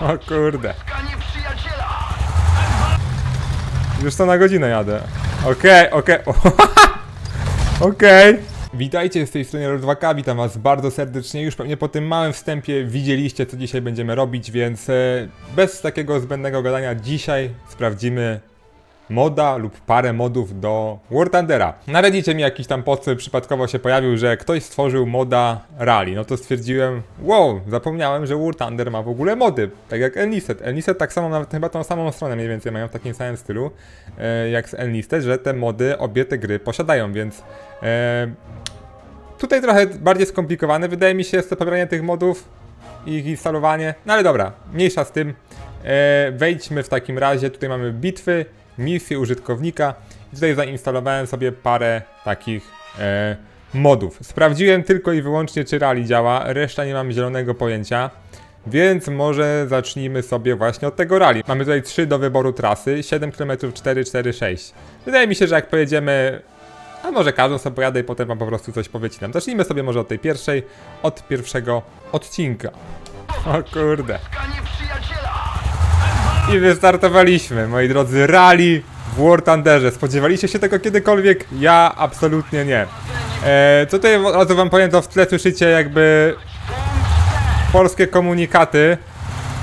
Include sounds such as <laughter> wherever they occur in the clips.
O kurde. Już to na godzinę jadę. Okej, okej. <laughs> Okej. Witajcie z tej strony Roll2K, witam was bardzo serdecznie. Już pewnie po tym małym wstępie widzieliście, co dzisiaj będziemy robić, więc e, bez takiego zbędnego gadania dzisiaj sprawdzimy moda lub parę modów do War Thundera. Na Reddicie mi jakiś tam post przypadkowo się pojawił, że ktoś stworzył moda rally. No to stwierdziłem, wow, zapomniałem, że War Thunder ma w ogóle mody, tak jak Enlisted. Enlisted tak samo, nawet chyba tą samą stronę mniej więcej mają w takim samym stylu e, jak z Enlisted, że te mody obie te gry posiadają, więc e, tutaj trochę bardziej skomplikowane wydaje mi się jest to pobieranie tych modów i ich instalowanie, no ale dobra, mniejsza z tym. E, wejdźmy w takim razie, tutaj mamy bitwy, misje użytkownika i tutaj zainstalowałem sobie parę takich e, modów. Sprawdziłem tylko i wyłącznie czy rally działa, reszta nie mam zielonego pojęcia. Więc może zacznijmy sobie właśnie od tego rally. Mamy tutaj trzy do wyboru trasy, 7 km 4, 4, 6. Wydaje mi się, że jak pojedziemy a może każdą sobie pojadę i potem wam po prostu coś powycinam. Zacznijmy sobie może od tej pierwszej, od pierwszego odcinka. O kurde. I wystartowaliśmy, moi drodzy, rally w War Thunderze. Spodziewaliście się tego kiedykolwiek? Ja absolutnie nie. E, tutaj od razu wam powiem, to w tle słyszycie jakby polskie komunikaty.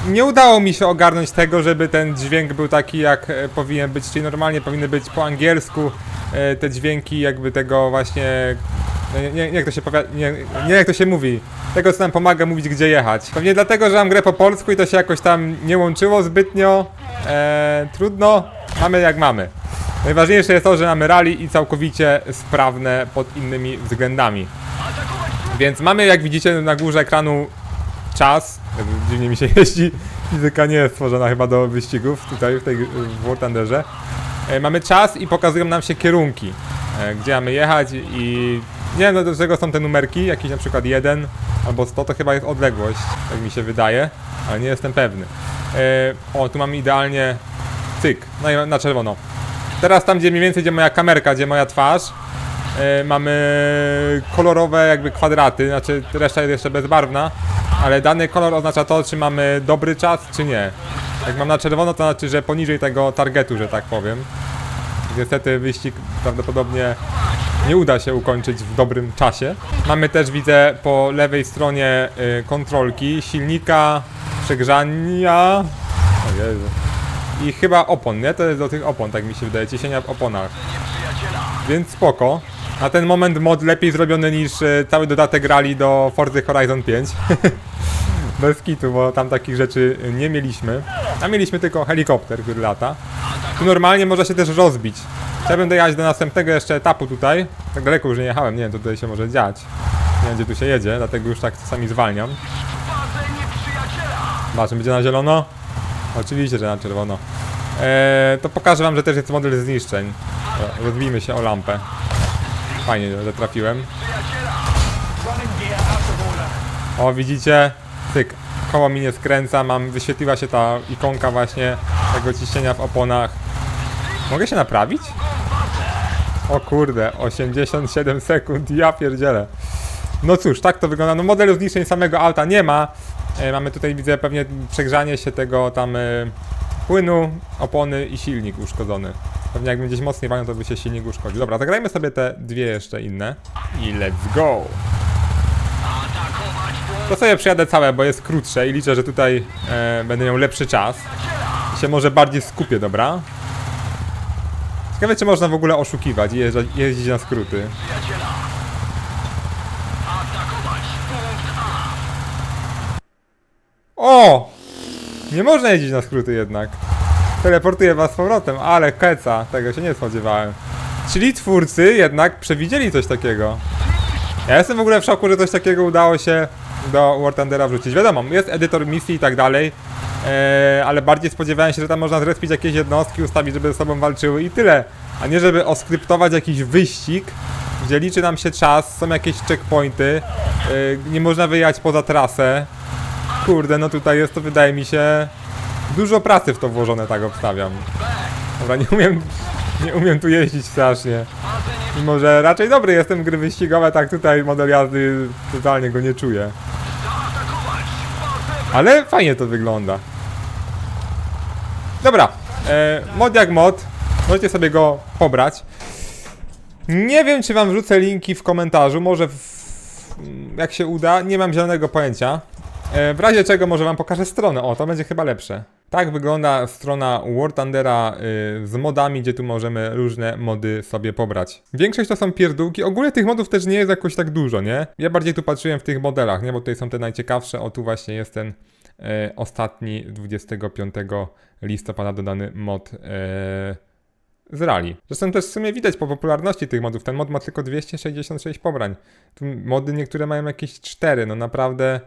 Nie udało mi się ogarnąć tego, żeby ten dźwięk był taki jak e, powinien być, czyli normalnie powinny być po angielsku e, te dźwięki jakby tego właśnie nie, nie, nie jak to się powiada, nie, nie jak to się mówi, tego co nam pomaga mówić gdzie jechać. Pewnie dlatego, że mam grę po polsku i to się jakoś tam nie łączyło zbytnio, e, trudno, mamy jak mamy. Najważniejsze jest to, że mamy rally i całkowicie sprawne pod innymi względami. Więc mamy jak widzicie na górze ekranu czas, dziwnie mi się jeździ, fizyka nie jest stworzona chyba do wyścigów tutaj w tej w War Thunderze. E, mamy czas i pokazują nam się kierunki, e, gdzie mamy jechać i nie wiem do czego są te numerki, jakiś na przykład 1 albo 100 to chyba jest odległość, tak mi się wydaje, ale nie jestem pewny. E, o, tu mamy idealnie cyk, no i na czerwono. Teraz tam gdzie mniej więcej gdzie moja kamerka, gdzie moja twarz, mamy kolorowe jakby kwadraty, znaczy reszta jest jeszcze bezbarwna, ale dany kolor oznacza to, czy mamy dobry czas, czy nie. Jak mam na czerwono, to znaczy, że poniżej tego targetu, że tak powiem. Niestety wyścig prawdopodobnie nie uda się ukończyć w dobrym czasie. Mamy też, widzę, po lewej stronie y, kontrolki silnika, przegrzania. I chyba opon, nie? To jest do tych opon, tak mi się wydaje, ciesienia w oponach. Więc spoko. Na ten moment mod lepiej zrobiony niż y, cały dodatek rally do Forza Horizon 5. <laughs> Bez kitu, bo tam takich rzeczy nie mieliśmy. A mieliśmy tylko helikopter, który lata. Tu normalnie można się też rozbić. Chciałbym dojechać do następnego jeszcze etapu tutaj. Tak daleko już nie jechałem, nie wiem, co tutaj się może dziać. Nie wiem, gdzie tu się jedzie, dlatego już tak czasami zwalniam. Zobaczmy, będzie na zielono? Oczywiście, że na czerwono. Eee, to pokażę wam, że też jest model zniszczeń. Dobra, Rozbijmy się o lampę. Fajnie, że trafiłem. O, widzicie? Cyk. Koło mi nie skręca, mam, wyświetliła się ta ikonka właśnie tego ciśnienia w oponach. Mogę się naprawić? O kurde, 87 sekund, ja pierdzielę. No cóż, tak to wygląda. No modelu zniszczeń samego auta nie ma. E, mamy tutaj, widzę, pewnie przegrzanie się tego tam e, płynu, opony i silnik uszkodzony. Pewnie jakbym gdzieś mocniej walnął, to by się silnik uszkodził. Dobra, zagrajmy sobie te dwie jeszcze inne. I let's go! To sobie przyjadę całe, bo jest krótsze i liczę, że tutaj e, będę miał lepszy czas. I się może bardziej skupię, dobra? Ciekawe, czy można w ogóle oszukiwać i jeżdżać, jeździć na skróty. O! Nie można jeździć na skróty jednak. Teleportuję was z powrotem, ale keca, tego się nie spodziewałem. Czyli twórcy jednak przewidzieli coś takiego. Ja jestem w ogóle w szoku, że coś takiego udało się do War Thundera wrzucić. Wiadomo, jest edytor misji i tak dalej, e, ale bardziej spodziewałem się, że tam można zrespić jakieś jednostki, ustawić, żeby ze sobą walczyły i tyle. A nie, żeby oskryptować jakiś wyścig, gdzie liczy nam się czas, są jakieś checkpointy, e, nie można wyjechać poza trasę. Kurde, no tutaj jest to, wydaje mi się, dużo pracy w to włożone, tak obstawiam. Dobra, nie umiem, nie umiem tu jeździć strasznie. Mimo, że raczej dobry jestem gry wyścigowe, tak tutaj model jazdy totalnie go nie czuję. Ale fajnie to wygląda. Dobra, e, mod jak mod, możecie sobie go pobrać. Nie wiem, czy wam wrzucę linki w komentarzu, może w, jak się uda, nie mam zielonego pojęcia. E, w razie czego może wam pokażę stronę, o, to będzie chyba lepsze. Tak wygląda strona War Thundera y, z modami, gdzie tu możemy różne mody sobie pobrać. Większość to są pierdółki, ogólnie tych modów też nie jest jakoś tak dużo, nie? Ja bardziej tu patrzyłem w tych modelach, nie? Bo tutaj są te najciekawsze, o tu właśnie jest ten e, ostatni 25 listopada dodany mod e, z rally. Zresztą też w sumie widać po popularności tych modów. Ten mod ma tylko 266 pobrań. Tu mody niektóre mają jakieś 4, no naprawdę.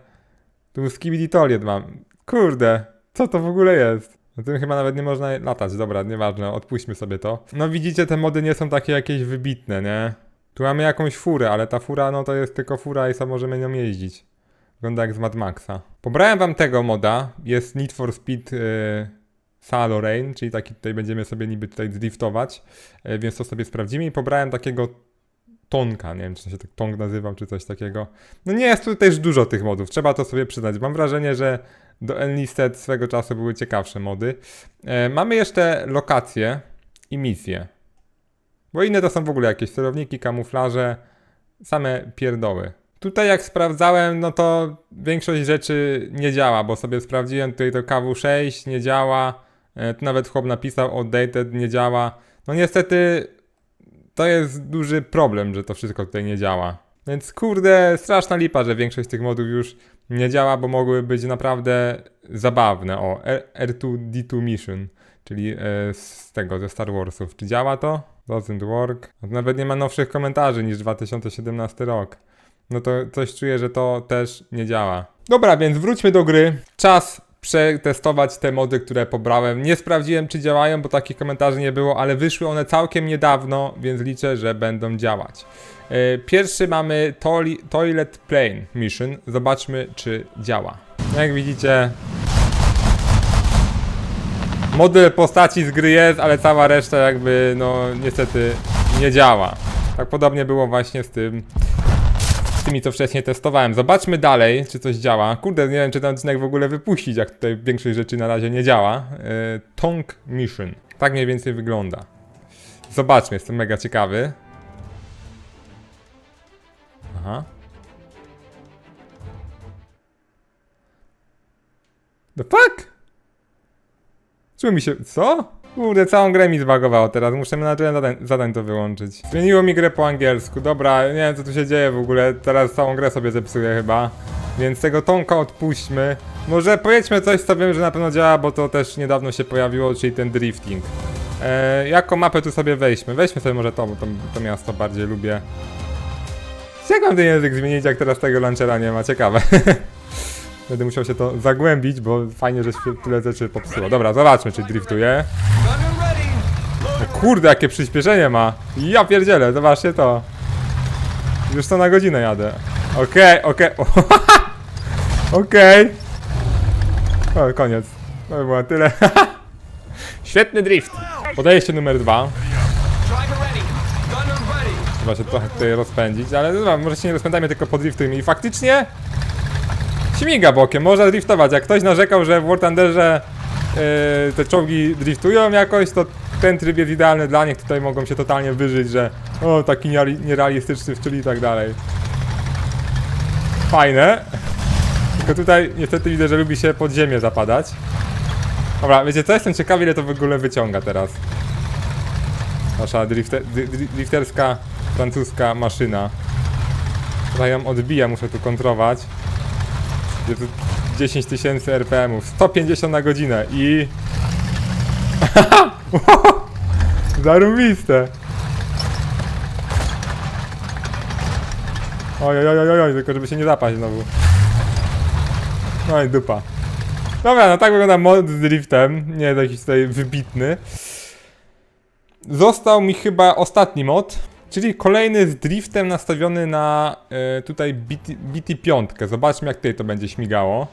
Tu Skibidi Toilet mam. Kurde, co to w ogóle jest? Na tym chyba nawet nie można latać, dobra, nieważne, odpuśćmy sobie to. No widzicie, te mody nie są takie jakieś wybitne, nie? Tu mamy jakąś furę, ale ta fura, no to jest tylko fura i sam możemy nią jeździć. Wygląda jak z Mad Maxa. Pobrałem wam tego moda, jest Need for Speed yy, Salo Rain, czyli taki tutaj będziemy sobie niby tutaj driftować, yy, więc to sobie sprawdzimy i pobrałem takiego Tonka, nie wiem czy się tak Tong nazywał, czy coś takiego. No nie jest tu też dużo tych modów, trzeba to sobie przyznać. Mam wrażenie, że do Enlisted swego czasu były ciekawsze mody. E, mamy jeszcze lokacje i misje. Bo inne to są w ogóle jakieś sterowniki, kamuflaże, same pierdoły. Tutaj jak sprawdzałem, no to większość rzeczy nie działa, bo sobie sprawdziłem tutaj to KW6 nie działa, e, tu nawet chłop napisał outdated nie działa. No niestety to jest duży problem, że to wszystko tutaj nie działa. Więc kurde, straszna lipa, że większość tych modów już nie działa, bo mogły być naprawdę zabawne. O, R- R2D2 Mission, czyli e, z tego, ze Star Warsów. Czy działa to? Doesn't work. Nawet nie ma nowszych komentarzy niż 2017 rok. No to coś czuję, że to też nie działa. Dobra, więc wróćmy do gry. Czas przetestować te mody, które pobrałem. Nie sprawdziłem, czy działają, bo takich komentarzy nie było, ale wyszły one całkiem niedawno, więc liczę, że będą działać. E, Pierwszy mamy Toi- Toilet Plane Mission. Zobaczmy, czy działa. Jak widzicie, model postaci z gry jest, ale cała reszta jakby, no niestety nie działa. Tak podobnie było właśnie z tym, z tymi, co wcześniej testowałem. Zobaczmy dalej, czy coś działa. Kurde, nie wiem, czy ten odcinek w ogóle wypuścić, jak tutaj większość rzeczy na razie nie działa. Yy, Tonk Mission. Tak mniej więcej wygląda. Zobaczmy, jestem mega ciekawy. Aha. The fuck? Czemu mi się... Co? Kurde, całą grę mi zbagowało teraz, muszę na tyle zadań, zadań to wyłączyć. Zmieniło mi grę po angielsku, dobra, nie wiem co tu się dzieje w ogóle, teraz całą grę sobie zepsuję chyba. Więc tego Tonka odpuśćmy. Może pojedźmy coś, co wiem, że na pewno działa, bo to też niedawno się pojawiło, czyli ten drifting. E, jako mapę tu sobie weźmy, weźmy sobie może to, bo to, to miasto bardziej lubię. Jak mam ten język zmienić, jak teraz tego launchera nie ma? Ciekawe. <laughs> Będę musiał się to zagłębić, bo fajnie, że się tyle rzeczy popsuło. Dobra, zobaczmy, czy driftuje. O kurde, jakie przyspieszenie ma. Ja pierdzielę, zobaczcie to. Już to na godzinę jadę. Okej, okej. <laughs> Okej. O, koniec. To by było tyle. <laughs> Świetny drift. Podejście numer dwa. Trzeba się trochę tutaj rozpędzić, ale dobra, może się nie rozpędzajmy, tylko podriftujmy. I faktycznie śmiga bokiem, można driftować. Jak ktoś narzekał, że w War Thunderze yy, te czołgi driftują jakoś, to ten tryb jest idealny dla nich. Tutaj mogą się totalnie wyżyć, że o, taki niereali- nierealistyczny w i tak dalej. Fajne. Tylko tutaj niestety widzę, że lubi się pod ziemię zapadać. Dobra, wiecie co? Jestem ciekawy, ile to w ogóle wyciąga teraz. Nasza drifte, dri- dri- drifterska francuska maszyna. Trochę ją odbija, muszę tu kontrować. Gdzie tu 10 tysięcy RPM-ów, 150 na godzinę i... <laughs> Zarubiste! Oj, oj, oj, oj, oj, tylko żeby się nie zapaść znowu. No i dupa. Dobra, no tak wygląda mod z driftem. Nie jest jakiś tutaj wybitny. Został mi chyba ostatni mod, czyli kolejny z driftem nastawiony na e, tutaj BT, BT5. Zobaczmy jak tutaj to będzie śmigało.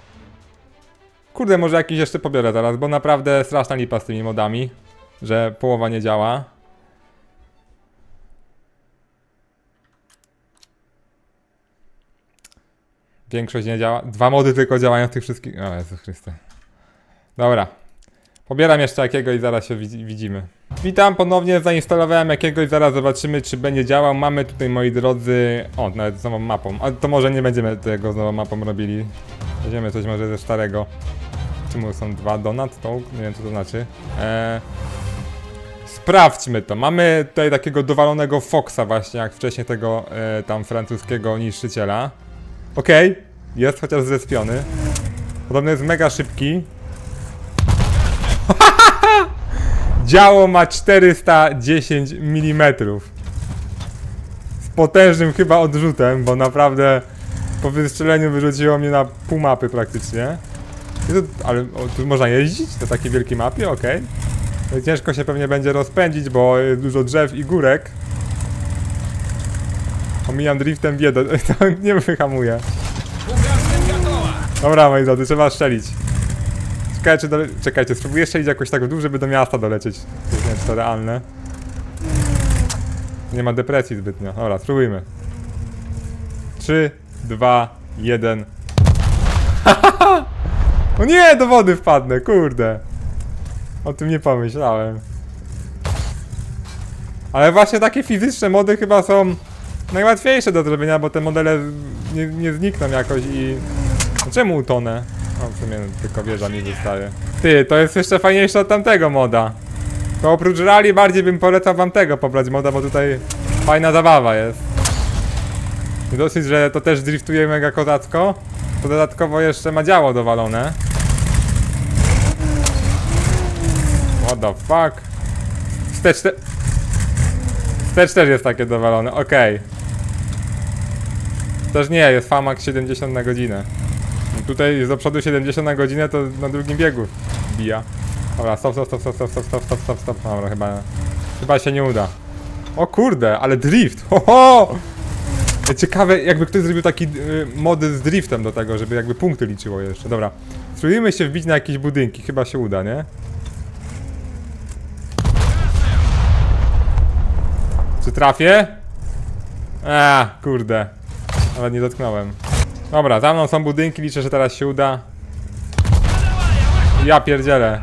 Kurde, może jakiś jeszcze pobiorę zaraz, bo naprawdę straszna lipa z tymi modami, że połowa nie działa. Większość nie działa. Dwa mody tylko działają w tych wszystkich. O Jezu Chryste. Dobra. Pobieram jeszcze jakiegoś, zaraz się widzi- widzimy. Witam, ponownie zainstalowałem jakiegoś, zaraz zobaczymy czy będzie działał. Mamy tutaj, moi drodzy, o, nawet z nową mapą. A to może nie będziemy tego z nową mapą robili. Weźmiemy coś może ze starego. Czemu są dwa donat? To nie wiem co to znaczy. Eee, sprawdźmy to. Mamy tutaj takiego dowalonego Foxa właśnie, jak wcześniej tego e, tam francuskiego niszczyciela. Okej, jest chociaż zrespiony. Podobno jest mega szybki. Działo ma 410 mm. Z potężnym chyba odrzutem, bo naprawdę po wystrzeleniu wyrzuciło mnie na pół mapy praktycznie. To, ale o, tu można jeździć na takiej wielkiej mapie, ok? No ciężko się pewnie będzie rozpędzić, bo jest dużo drzew i górek. Omijam driftem biedę, <laughs> nie wyhamuje. Dobra moi drodzy, trzeba strzelić. Dole... Czekajcie, spróbuję strzelić jakoś tak w dół, żeby do miasta dolecieć. Nie wiem, czy to realne. Nie ma depresji zbytnio. Dobra, spróbujmy. 3, 2, 1. O nie, do wody wpadnę, kurde. O tym nie pomyślałem. Ale właśnie takie fizyczne mody chyba są najłatwiejsze do zrobienia, bo te modele nie, nie znikną jakoś i... Czemu utonę? O, w sumie tylko wieża mi wystaje. Ty, to jest jeszcze fajniejsze od tamtego moda. To oprócz rally bardziej bym polecał wam tego pobrać moda, bo tutaj fajna zabawa jest. I dosyć, że to też driftuje mega kozacko. To dodatkowo jeszcze ma działo dowalone. What the fuck? Wstecz te... Wstecz też jest takie dowalone, okej. Też nie, jest FAMAX 70 na godzinę. Tutaj z do przodu 70 na godzinę to na drugim biegu bija. Dobra, stop, stop, stop, stop, stop, stop, stop, stop, stop, stop. Dobra, chyba, chyba się nie uda. O kurde, ale drift! Ho, ho! Ciekawe, jakby ktoś zrobił taki y, mody z driftem do tego, żeby jakby punkty liczyło jeszcze. Dobra, spróbujmy się wbić na jakieś budynki, chyba się uda, nie? Czy trafię? A, kurde. Nawet nie dotknąłem. Dobra, za mną są budynki, liczę, że teraz się uda. Ja pierdzielę.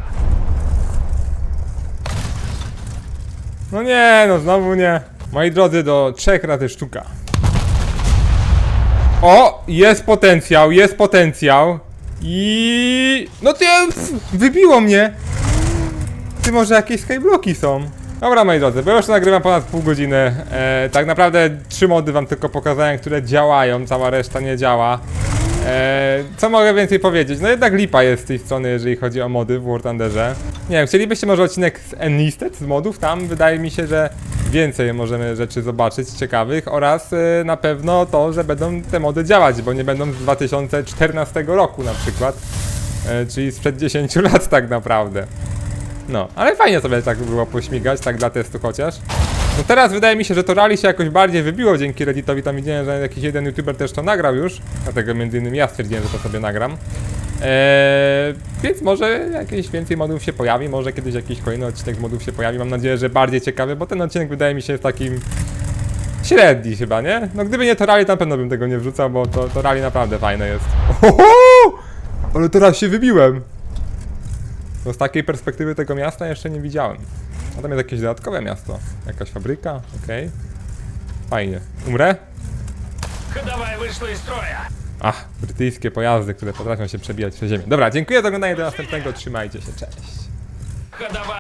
No nie, no znowu nie. Moi drodzy, do trzech razy sztuka. O, jest potencjał, jest potencjał. I... No ty, wybiło mnie. Ty może jakieś skybloki są? Dobra moi drodzy, bo już nagrywam ponad pół godziny. E, tak naprawdę trzy mody wam tylko pokazałem, które działają, cała reszta nie działa. E, co mogę więcej powiedzieć? No jednak lipa jest z tej strony, jeżeli chodzi o mody w War Thunderze. Nie wiem, chcielibyście może odcinek z Enlisted, z modów? Tam wydaje mi się, że więcej możemy rzeczy zobaczyć ciekawych oraz e, na pewno to, że będą te mody działać, bo nie będą z 2014 roku na przykład. E, czyli sprzed 10 <laughs> lat tak naprawdę. No, ale fajnie sobie tak było pośmigać, tak dla testu chociaż. No teraz wydaje mi się, że to rally się jakoś bardziej wybiło dzięki Redditowi, tam widziałem, że jakiś jeden youtuber też to nagrał już, dlatego między innymi ja stwierdziłem, że to sobie nagram. Eee, więc może jakieś więcej modów się pojawi, może kiedyś jakiś kolejny odcinek modów się pojawi, mam nadzieję, że bardziej ciekawy, bo ten odcinek wydaje mi się takim średni chyba, nie? No gdyby nie to rally, na pewno bym tego nie wrzucał, bo to, to rally naprawdę fajne jest. Oho! Ale teraz się wybiłem! No z takiej perspektywy tego miasta jeszcze nie widziałem. A tam jest jakieś dodatkowe miasto. Jakaś fabryka, okej. Okay. Fajnie. Umrę? Dawaj, z. Ach, brytyjskie pojazdy, które potrafią się przebijać przez ziemię. Dobra, dziękuję za oglądanie do następnego. Trzymajcie się, cześć.